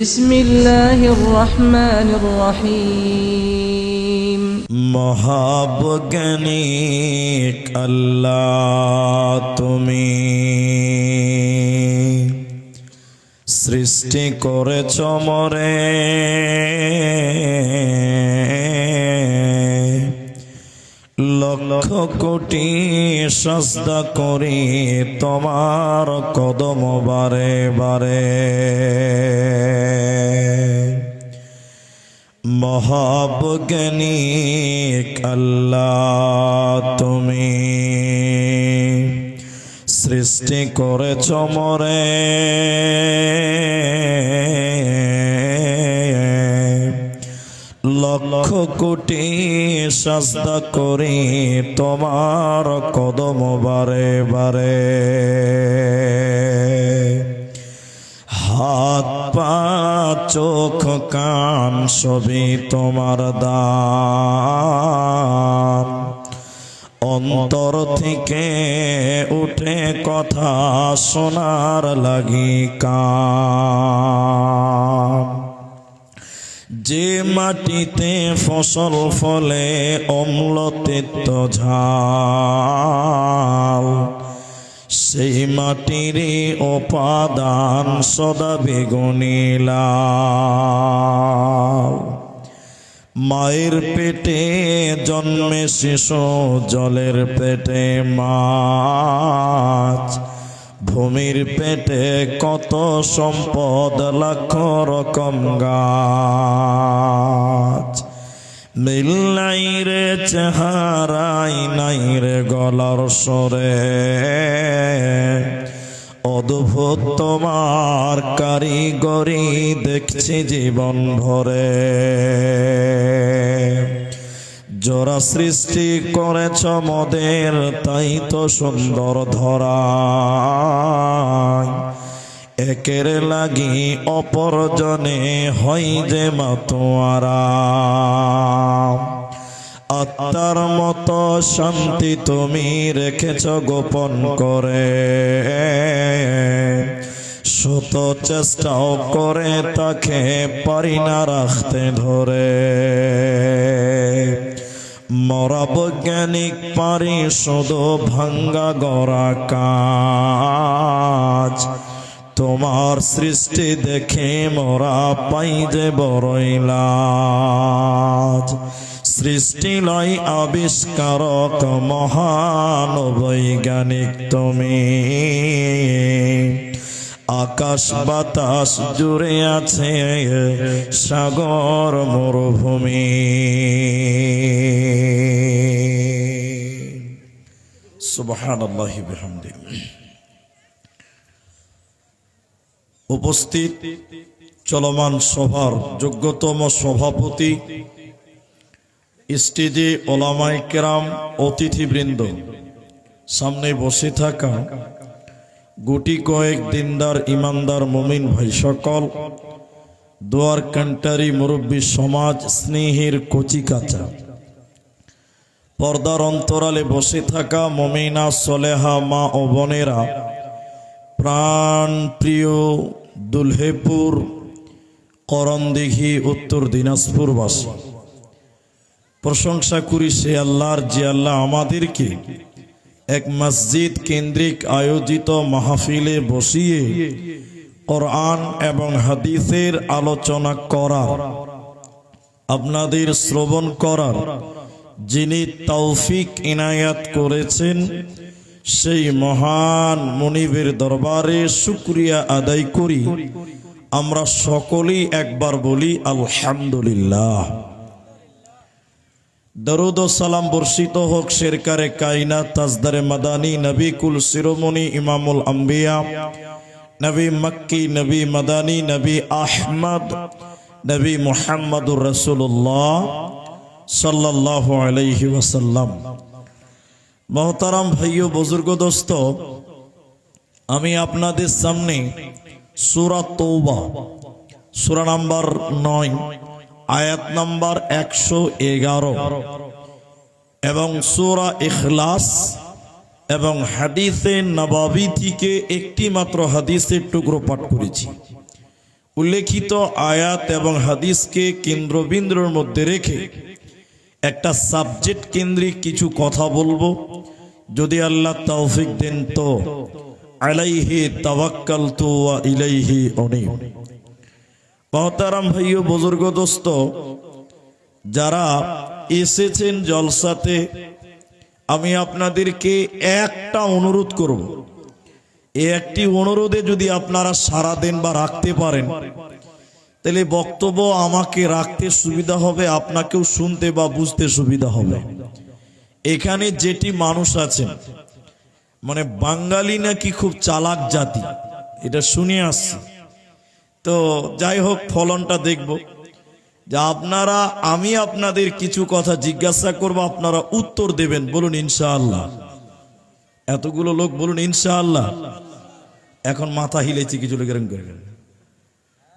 বিসমিল্লাহির রহমানির রহিম। মহাবজ্ঞানী আল্লাহ তুমি সৃষ্টি করেছ মরে। লক্ষ কোটি সস্তা করি তোমার কদম বারে বারে। মহাবজ্ঞানিক আল্লাহ তুমি সৃষ্টি করেছ মরে। লক্ষ কোটি সাজদা করি তোমার কদম বারে বারে। হাত পা, চোখ, কান সবই তোমার দান। অন্তর থেকে উঠে কথা শোনার লাগি কান। যে মাটিতে ফসল ফলে অম্লতিত্ব ঝাল। সেই মাটির উপাদান সদা বেগুনিলা মায়ের পেটে জন্মে শিশু, জলের পেটে মাছ। ভূমির পেটে কত সম্পদ লাখ রকম গাছ। মিল নাই রে, চেহারাই নাই রে, গলার সরে অদ্ভুত তোমার কারিগরি দেখছি জীবন ভরে। জোড়া সৃষ্টি করেছ মদের, তাই তো সুন্দর ধরা একের লাগি অপরজনে হই যে মাতোয়ারা। আত্মার মতো শান্তি তুমি রেখেছ গোপন করে। শত চেষ্টাও করে তাকে পারি না রাখতে ধরে। মরা বৈজ্ঞানিক পারি শুধু ভাঙ্গা গড়া কাজ। তোমার সৃষ্টি দেখে মোরা পাই যে বড়ই লাজ। সৃষ্টি লয় আবিষ্কারক মহান বৈজ্ঞানিক তুমি। আকাশ বাতাস জুড়ে আছে সাগর মরুভূমি। উপস্থিত চলমান সভার যোগ্যতম সভাপতি স্টেজে ওলামাই কেরাম, অতিথিবৃন্দ, সামনে বসে থাকা গুটি কয়েক দিনদার ইমানদার মমিন ভাই সকল দোয়ার কান্টারি মুরব্বী সমাজ স্নেহের কচি কাচা। পর্দার অন্তরালে বসে থাকা মমিনা সলেহা মা ও বোনেরা, প্রাণ প্রিয় দুলহেপুর, করণদিঘি, উত্তর দিনাজপুরবাসী। প্রশংসা করি সে আল্লাহর, যে আল্লাহ আমাদেরকে এক মসজিদ কেন্দ্রিক আয়োজিত মাহফিলে বসিয়ে কোরআন এবং হাদিসের আলোচনা করার আপনাদের শ্রবণ করার যিনি তৌফিক ইনায়াত করেছেন, সেই মহান মনিবের দরবারে শুক্রিয়া আদায় করি। আমরা সকলেই একবার বলি, আলহামদুলিল্লাহ। দরুদ ও সালাম বর্ষিত হোক শেরকারে কাইনা তাজদারে মাদানী, নবী কুল শিরোমণি, ইমামুল আম্বিয়া, নবী মক্কি, নবী মাদানী, নবী আহমদ, নবী মুহাম্মদুর রসুল্লাহ সাল্লাল্লাহু আলাইহি ওয়াসাল্লাম। মহতারাম ভাইও বুজুর্গ দোস্ত, আমি আপনাদের সামনে সুরা তৌবা সুরা নাম্বার নয় আয়াত নম্বর একশো এগারো। এবং সুরা ইখলাস এবং হাদিসে নবাবি থেকে একটি মাত্র হাদিসের টুকরো পাঠ করেছি। উল্লেখিত আয়াত এবং হাদিসকে কেন্দ্রবিন্দুর মধ্যে রেখে একটা সাবজেক্ট কেন্দ্রিক কিছু কথা বলব। যদি আল্লাহ তৌফিক দেন তো, আলাইহি তাওয়াক্কাল তো ইলাইহি অনিব মহতারাম ভাইও, বুজুর্গ দোস্ত, যারা এসেছেন জলসাতে, আমি আপনাদেরকে একটা অনুরোধ করব। একটি অনুরোধে যদি আপনারা সারা দেন বা রাখতে পারেন, তাহলে বক্তব্য আমাকে রাখতে সুবিধা হবে, আপনাকেও শুনতে বা বুঝতে সুবিধা হবে। এখানে যেটি মানুষ আছেন মানে বাঙালি নাকি খুব চালাক জাতি, এটা শুনে আসছি। তো যাই হোক, ফলনটা দেখব। যে আপনারা, আমি আপনাদের কিছু কথা জিজ্ঞাসা করব, আপনারা উত্তর দেবেন, বলুন ইনশাআল্লাহ। এতগুলো লোক, বলুন ইনশাআল্লাহ। এখন মাথা হিলেছি কিছু লোক এরকম করে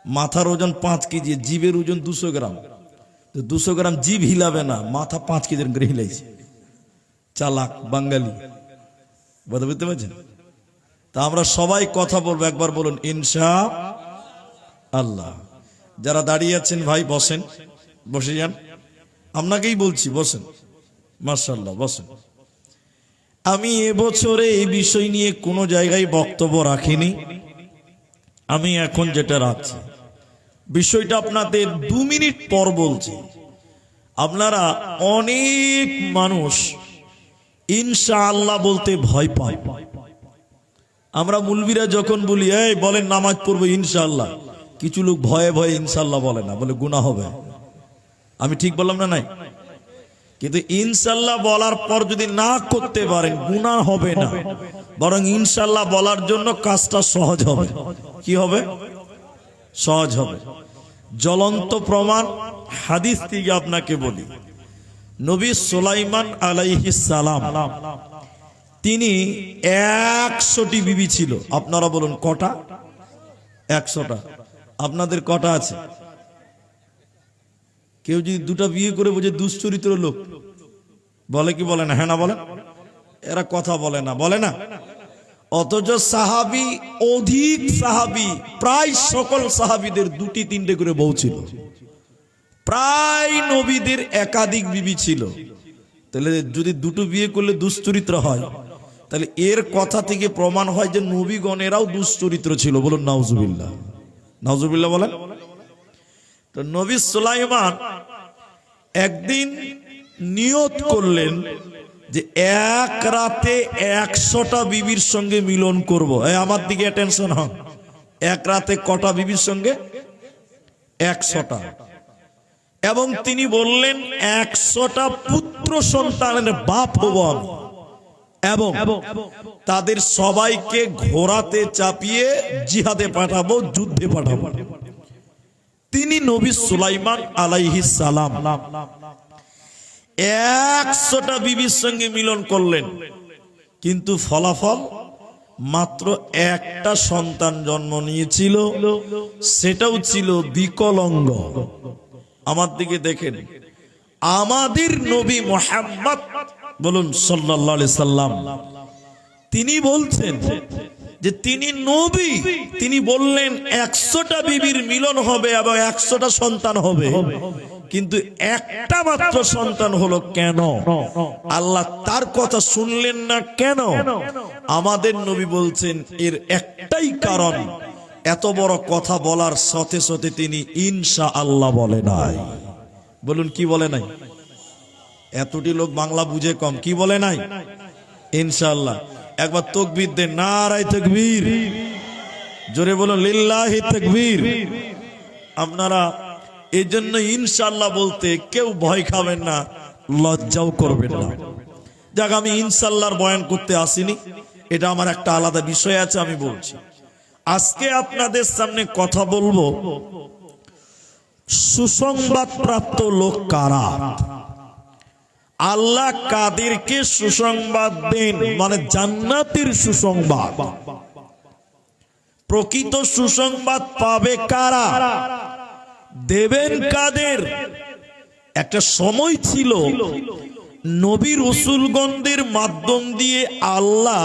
মাথার ওজন পাঁচ কেজি, জীবের ওজন দুশো গ্রাম। তো দুশো গ্রাম জীব হিলাবে না, মাথা পাঁচ কেজি এরকম করে হিলাইছে। চালাক, বাঙালি। বুঝতে পারছেন? তা আমরা সবাই কথা বলব, একবার বলুন ইনশা আল্লাহ। যারা দাঁড়িয়ে আছেন, ভাই, বসেন। বসে যান। আপনাকেই বলছি, বসেন। মার্শাল্লাহ বসেন। আমি এবছরে এই বিষয় নিয়ে কোনো জায়গায় বক্তব্য রাখিনি। আমি এখন যেটা রাখছি, বিষয়টা আপনাদের দু মিনিট পর বলছি। আপনারা অনেক মানুষ ইনশাআল্লাহ বলতে ভয় পায়। আমরা মুলবিরা যখন বলি, এই, বলেন, নামাজ পড়ব ইনশাআল্লাহ। কিছু লোক ভয়ে ভয়ে ইনশাল্লাহ বলে না, বলে গুনাহ হবে। আমি ঠিক বললাম না নাই? কিন্তু ইনশাল্লাহ বলার পর যদি না করতে পারেন গুণা হবে না। বরং ইনশাল্লাহ বলার জন্য কাজটা সহজ হবে। কি হবে? সহজ হবে। জ্বলন্ত প্রমাণ, হাদিস থেকে আপনাকে বলি। নবী সুলাইমান আলাইহি সালাম, তিনি একশোটি বিবি ছিল। আপনারা বলুন কটা? একশোটা। আপনাদের কটা আছে? কেউ যদি দুটা বিয়ে করে বোঝে দুশ্চরিত্র লোক, বলে কি বলে না? হ্যাঁ না বলে? এরা কথা বলে না। বলে না? অথচ সাহাবি অধিক সাহাবি, প্রায় সকল সাহাবিদের দুটি তিনটে করে বউ ছিল। প্রায় নবীদের একাধিক বিবি ছিল। তাহলে যদি দুটো বিয়ে করলে দুশ্চরিত্র হয়, তাহলে এর কথা থেকে প্রমাণ হয় যে নবীগণেরাও দুশ্চরিত্র ছিল। বলুন, নাউজুবিল্লাহ। নাউজুবিল্লাহ বলেন। তো নবী সুলাইমান একদিন নিয়ত করলেন যে এক রাতে একশোটা বিবির সঙ্গে মিলন করব। আমার দিকে টেনশন হন। এক রাতে কটা বিবির সঙ্গে? একশোটা। এবং তিনি বললেন, একশোটা পুত্র সন্তানের বাপ হব আমি। এবং তাদের সবাইকে ঘোড়াতে চাপিয়ে জিহাদে পাঠাবো, যুদ্ধে পাঠাবো। তিনি নবী সুলাইমান আলাইহি সালাম। একশোটা বিবির সঙ্গে মিলন করলেন। কিন্তু ফলাফল মাত্র একটা সন্তান জন্ম নিয়েছিল, সেটাও ছিল বিকলঙ্গ। আমার দিকে দেখেন। আমাদের নবী মোহাম্মদ বলুন সাল্লাহ সাল্লাম। তিনি বলছেন যে তিনি নবী, তিনি বললেন একশোটা বিবির মিলন হবে এবং একশোটা সন্তান হবে। কিন্তু একটা মাত্র সন্তান হলো কেন? আল্লাহ তার কথা শুনলেন না কেন? আমাদের নবী বলছেন, এর একটাই কারণ, এত বড় কথা বলার সাথে সাথে তিনি ইনশা আল্লাহ বলে নাই। বলুন, কি বলে নাই? এতটি লোক বাংলা বুঝে কম। কি বলে নাই? ইনশাল্লাহ একবার তকবীর দেন। নারাই তকবীর। জোরে বলো লিল্লাহি তকবীর। আপনারা এই জন্য ইনশাল্লাহ বলতে কেউ ভয় খাবেন না, লজ্জাও করবেন না। যাক, আমি ইনশাল্লাহর বয়ান করতে আসিনি। এটা আমার একটা আলাদা বিষয় আছে, আমি বলছি। আজকে আপনাদের সামনে কথা বলব সুসংবাদ প্রাপ্ত লোক কারা? আল্লাহ কাদেরকে সুসংবাদ দেন মানে জান্নাতের সুসংবাদ। প্রকৃত সুসংবাদ পাবে কারা? দেবেন কাদের? একটা সময় ছিল, নবী রসুলগণদের মাধ্যম দিয়ে আল্লাহ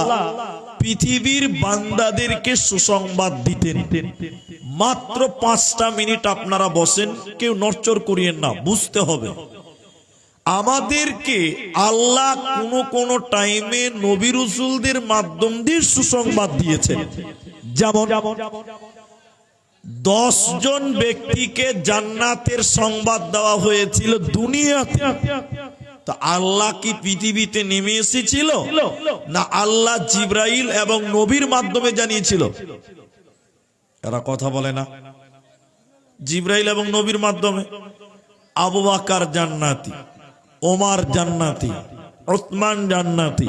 পৃথিবীর বান্দাদেরকে সুসংবাদ দিতেন। মাত্র পাঁচটা মিনিট আপনারা বসেন, কেউ নড়চড় করিয়েন না, বুঝতে হবে। আমাদেরকে আল্লাহ কোন কোন টাইমে নবী রসুলদের মাধ্যম দিয়ে সুসংবাদ দিয়েছেন। যেমন দশ জন ব্যক্তিকে জান্নাতের সংবাদ দেওয়া হয়েছিল দুনিয়াতে। তো আল্লাহ কি পৃথিবীতে নেমে এসেছিল? না আল্লাহ জিব্রাইল এবং নবীর মাধ্যমে জানিয়েছিল? এরা কথা বলে না। জিব্রাইল এবং নবীর মাধ্যমে। আবু বাকার জান্নাতি। ওমার জান্নাতি, ওসমান জান্নাতি।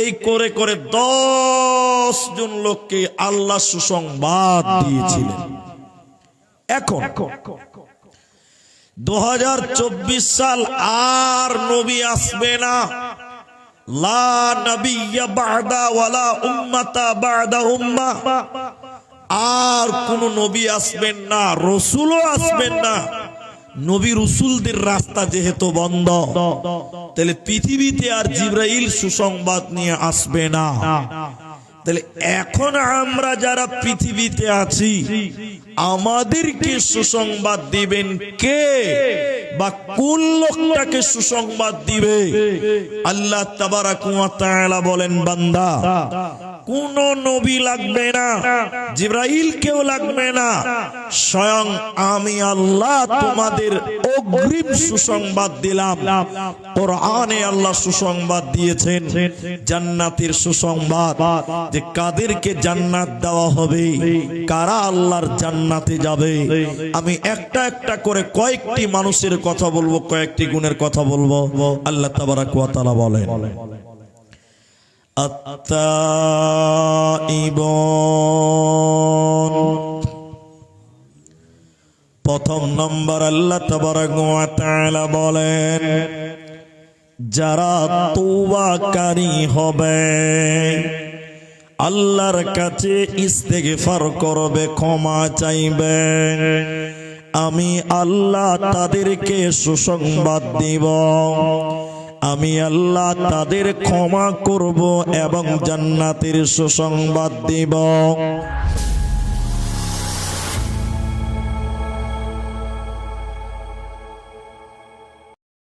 এই করে করে দশ জন লোককে আল্লাহ সুসংবাদ দিয়েছিলেন। এখন দু হাজার চব্বিশ সাল আর নবী আসবে না। লা বা'দা ওয়ালা উম্মাতা বা'দা উম্মা। আর কোন নবী আসবেন না, রসুলও আসবেন না। নবী রসুলদের রাস্তা যেহেতু বন্ধ, তাহলে পৃথিবীতে আর জিব্রাইল সুসংবাদ নিয়ে আসবে না। তাহলে এখন আমরা যারা পৃথিবীতে আছি, আমাদেরকে সুসংবাদ দিবেন কে? বা কোন লোকটাকে সুসংবাদ দিবে? আল্লাহ তাবারাক ওয়া তাআলা বলেন, বান্দা কোন নবী লাগবে না, জিব্রাইল কেউ লাগবে না। স্বয়ং আমি আল্লাহ তোমাদের অগ্রিম সুসংবাদ দিলাম। কোরআনে আল্লাহ সুসংবাদ দিয়েছেন, জান্নাতের সুসংবাদ, যে কাদেরকে জান্নাত দেওয়া হবে, কারা আল্লাহর জান্নাতে যাবে। আমি একটা একটা করে কয়েকটি মানুষের কথা বলব, কয়েকটি গুণের কথা বলব। আল্লাহ তাবারাক ওয়া তাআলা বলেন। আত্মাইবন। প্রথম নম্বর আল্লাহ তাআলা বলেন, যারা তুবাকারী হবে, আল্লাহর কাছে ইস্তেগফার করবে, ক্ষমা চাইবে। আমি আল্লাহ তাদেরকে সুসংবাদ দিব। আমি আল্লাহ তাদের ক্ষমা করব এবং জান্নাতের সুসংবাদ দিব।